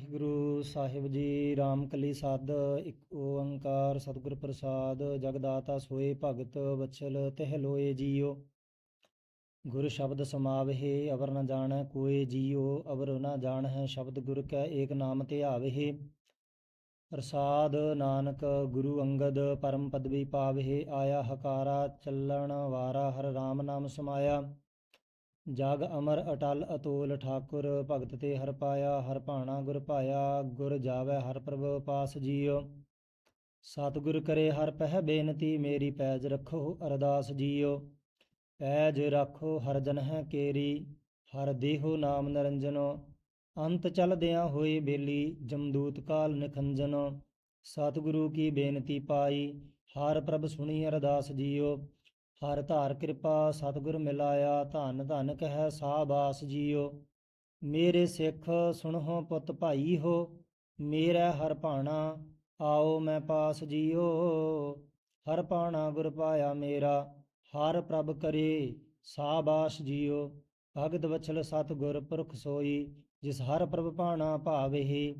ਵਾਹਿਗੁਰੂ ਸਾਹਿਬ ਜੀ, ਰਾਮਕਲੀ ਸਾਧ ਇੱਕ ਓੰਕਾਰ ਸਤਿਗੁਰ ਪ੍ਰਸਾਦ, ਜਗਦਾਤਾ ਸੋਏ ਭਗਤ, ਵਛਲ ਤਹਿ ਲੋਏ ਜੀਓ ਗੁਰ ਸ਼ਬਦ ਸਮਾਵਹਿ, ਅਵਰ ਨ ਜਾਣੈ ਕੋਏ ਜੀਓ ਅਵਰ ਨ ਜਾਣੈ ਸ਼ਬਦ ਗੁਰ ਕੈ ਏਕ ਨਾਮ ਧਿਆਵਹਿ ਪ੍ਰਸਾਦ ਨਾਨਕ ਗੁਰੂ ਅੰਗਦ, ਪਰਮ ਪਦਵੀ ਪਾਵਹਿ, ਆਇਆ ਹਕਾਰਾ ਚੱਲਣ ਵਾਰਾ, ਹਰ ਰਾਮ ਨਾਮ ਸਮਾਇਆ। ਜਗ ਅਮਰ ਅਟਲ ਅਤੋਲ ਠਾਕੁਰ, ਭਗਤ ਤੇ ਹਰ ਪਾਇਆ, ਹਰ ਭਾਣਾ ਗੁਰ ਪਾਇਆ ਗੁਰ ਜਾਵੈ ਹਰ ਪ੍ਰਭ ਪਾਸ ਜੀਉ। ਸਤਿਗੁਰ ਕਰੇ ਹਰ ਪਹਿ ਬੇਨਤੀ, ਮੇਰੀ ਪੈਜ ਰੱਖੋ ਅਰਦਾਸ ਜੀਉ। ਪੈਜ ਰੱਖੋ ਹਰ ਜਨ ਹੈ ਕੇਰੀ, ਹਰ ਦੇਹੋ ਨਾਮ ਨਰੰਜਨੋ। ਅੰਤ ਚਲਦਿਆਂ ਹੋਏ ਬੇਲੀ, ਜਮਦੂਤ ਕਾਲ ਨਿਖੰਜਨ। ਸਤਿਗੁਰੂ ਕੀ ਬੇਨਤੀ ਪਾਈ, ਹਰ ਪ੍ਰਭ ਸੁਣੀ ਅਰਦਾਸ ਜੀਉ। ਹਰ ਧਾਰ ਕਿਰਪਾ ਸਤਿਗੁਰ ਮਿਲਾਇਆ, ਧਨ ਧੰਨ ਕਹਿ ਸਾਬਾਸ ਜੀਓ। ਮੇਰੇ ਸਿੱਖ ਸੁਣੋ ਪੁੱਤ ਭਾਈ ਹੋ, ਮੇਰਾ ਹਰ ਭਾਣਾ ਆਓ ਮੈਂ ਪਾਸ ਜੀਓ। ਹਰ ਭਾਣਾ ਗੁਰ ਪਾਇਆ ਮੇਰਾ, ਹਰ ਪ੍ਰਭ ਕਰੇ ਸਾਬਾਸ ਜੀਓ। ਭਗਤ ਵਛਲ ਸਤਿਗੁਰ ਪੁਰਖ ਸੋਈ, ਜਿਸ ਹਰ ਪ੍ਰਭ ਭਾਣਾ ਭਾਵੇਹੀ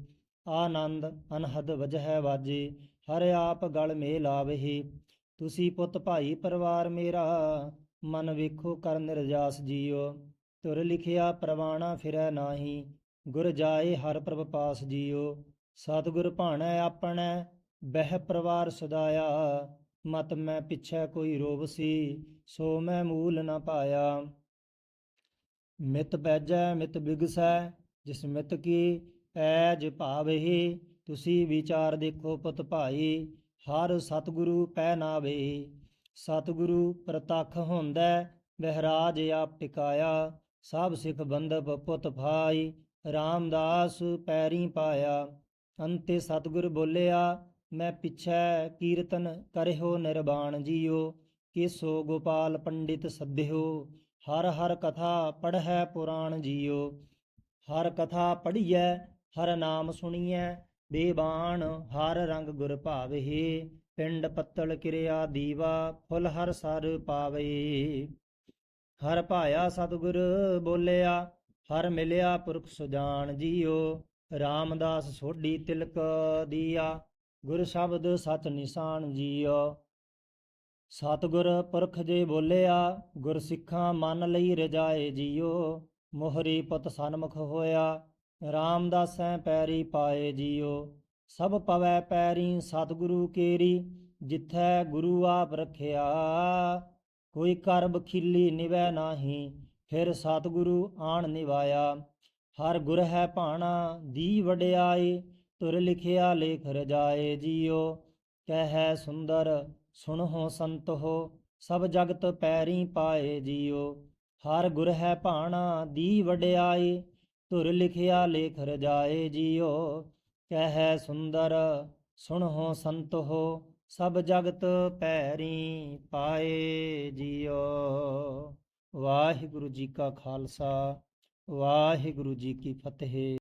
ਆਨੰਦ ਅਨਹਦ ਵਜਹਿ ਵਾਜੇ, ਹਰ ਆਪ ਗਲ ਮੇ ਆਵਹਿ ਤੁਸੀਂ ਪੁੱਤ ਭਾਈ ਪਰਿਵਾਰ ਮੇਰਾ, ਮਨ ਵੇਖੋ ਕਰ ਨਿਰਜਾਸ ਜੀਓ। ਤੁਰ ਲਿਖਿਆ ਪ੍ਰਵਾਣਾ ਫਿਰੈ ਨਾਹੀ, ਗੁਰ ਜਾਏ ਹਰ ਪ੍ਰਭ ਪਾਸ ਜੀਓ। ਸਤਿਗੁਰ ਭਾਣੈ ਆਪਣੈ, ਬਹਿ ਪਰਿਵਾਰ ਸਦਾਇਆ। ਮਤ ਮੈਂ ਪਿਛੈ ਕੋਈ ਰੋਵ ਸੀ, ਸੋ ਮੈਂ ਮੂਲ ਨਾ ਪਾਇਆ। ਮਿਤ ਬੈਜੈ ਮਿਤ ਬਿਗਸੈ, ਜਿਸ ਮਿਤ ਕੀ ਪੈਜ ਭਾਵਹਿ ਤੁਸੀਂ ਵਿਚਾਰ ਦੇਖੋ ਪੁੱਤ ਭਾਈ ਹਰ ਸਤਿਗੁਰੂ ਪੈ ਨਾਵੇ, ਸਤਿਗੁਰੂ ਪ੍ਰਤੱਖ ਹੁੰਦਾ ਬਹਿਰਾਜ ਆਪ ਟਿਕਾਇਆ, ਸਭ ਸਿੱਖ ਬੰਦਪ ਪੁੱਤ ਭਾਈ, ਰਾਮਦਾਸ ਪੈਰੀ ਪਾਇਆ। ਅੰਤੇ ਸਤਿਗੁਰ ਬੋਲਿਆ, ਮੈਂ ਪਿਛੈ ਕੀਰਤਨ ਕਰਿਓ ਨਿਰਵਾਣ ਜੀਓ, ਕੇਸੋ ਗੋਪਾਲ ਪੰਡਿਤ ਸੱਦਿਓ ਹਰ ਹਰ ਕਥਾ ਪੜ੍ਹੈ ਪੁਰਾਣ ਜੀਓ। ਹਰ ਕਥਾ ਪੜ੍ਹੀਐ, ਹਰ ਨਾਮ ਸੁਣੀਐ ਬੇਬਾਨ, ਹਰ ਰੰਗ ਗੁਰ ਭਾਵਹਿ ਪਿੰਡ ਪੱਤਲ ਕਿਰਿਆ ਦੀਵਾ, ਫੁੱਲ ਹਰ ਸਰ ਪਾਵੇ। ਹਰ ਭਾਇਆ ਸਤਿਗੁਰ ਬੋਲਿਆ, ਹਰ ਮਿਲਿਆ ਪੁਰਖ ਸੁਜਾਨ ਜੀਓ। ਰਾਮਦਾਸ ਸੋਢੀ ਤਿਲਕ ਦੀਆ, ਗੁਰ ਸ਼ਬਦ ਸਚ ਨਿਸ਼ਾਨ ਜੀਓ। ਸਤਿਗੁਰ ਪੁਰਖ ਜੇ ਬੋਲਿਆ, ਗੁਰ ਸਿੱਖਾਂ ਮਨ ਲਈ ਰਜਾਏ ਜੀਓ। ਮੋਹਰੀ ਪੁੱਤ ਸਨਮੁਖ ਹੋਇਆ ਰਾਮਦਾਸੈ ਪੈਰੀ ਪਾਏ ਜੀਓ। ਸਭ ਪਵੈ ਪੈਰੀ ਸਤਿਗੁਰੂ ਕੇਰੀ, ਜਿਥੈ ਗੁਰੂ ਆਪ ਰਖਿਆ। ਕੋਈ ਕਰ ਬਖੀਲੀ ਨਿਵੈ ਨਾਹੀ, ਫਿਰ ਸਤਿਗੁਰੂ ਆਣ ਨਿਵਾਇਆ। ਹਰ ਗੁਰ ਹੈ ਭਾਣਾ ਦੀ ਵਡਿਆਈ ਤੁਰ ਲਿਖਿਆ ਲੇਖ ਰਜਾਏ ਜੀਓ। ਕਹਿ ਸੁੰਦਰ ਸੁਣੋ ਸੰਤ ਹੋ ਸਭ ਜਗਤ ਪੈਰੀ ਪਾਏ ਜੀਓ। ਹਰ ਗੁਰ ਹੈ ਭਾਣਾ ਦੀ ਵਡਿਆਈ ਧੁਰ ਲਿਖਿਆ ਲੇਖ ਰਜਾਏ ਜੀਓ, ਕਹਿ ਸੁੰਦਰ ਸੁਣੋ ਸੰਤ ਹੋ ਸਭ ਜਗਤ ਪੈਰੀ ਪਾਏ ਜੀਓ। ਵਾਹਿਗੁਰੂ ਜੀ ਕਾ ਖਾਲਸਾ, ਵਾਹਿਗੁਰੂ ਜੀ ਕੀ ਫਤਿਹ।